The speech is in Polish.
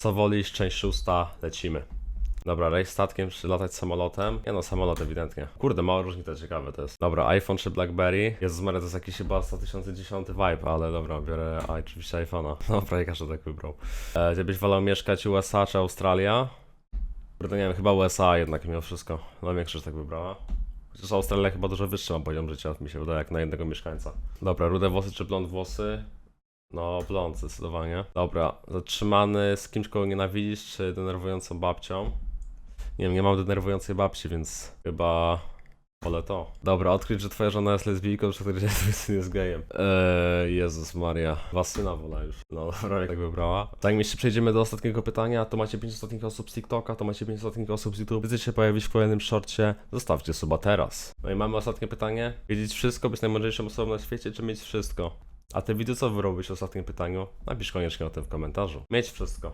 Co wolisz, część szósta, lecimy. Dobra, rejs statkiem czy latać samolotem? Nie no, samolot ewidentnie. Kurde, mała różnica, ciekawe to jest. Dobra, iPhone czy Blackberry? Jezus Maria, to jest jakiś chyba 2010 vibe, ale dobra, biorę oczywiście iPhone'a. Dobra, i każdy tak wybrał. E, gdzie byś wolał mieszkać, USA czy Australia? Kurde, nie wiem, chyba USA jednak mimo wszystko. No większość tak wybrała. Chociaż Australia chyba dużo wyższy ma poziom życia, mi się wydaje, jak na jednego mieszkańca. Dobra, rude włosy czy blond włosy? No, blond zdecydowanie. Dobra, zatrzymany z kimś, kogo nienawidzisz, czy denerwującą babcią? Nie wiem, nie mam denerwującej babci, więc chyba wolę to. Dobra, odkryć, że twoja żona jest lesbijką, że twój syn jest gejem. Eee, Jezus Maria. Was syna wolę już. No dobra, jak tak wybrała. Zanim jeszcze przejdziemy do ostatniego pytania, to macie 5 ostatnich osób z TikToka, to macie 5 ostatnich osób z YouTube. Chcecie się pojawić w kolejnym shortcie? Zostawcie suba teraz. No i mamy ostatnie pytanie. Wiedzieć wszystko, być najmądrzejszą osobą na świecie, czy mieć wszystko? A ty widzę, co wy robisz w ostatnim pytaniu? Napisz koniecznie o tym w komentarzu. Mieć wszystko.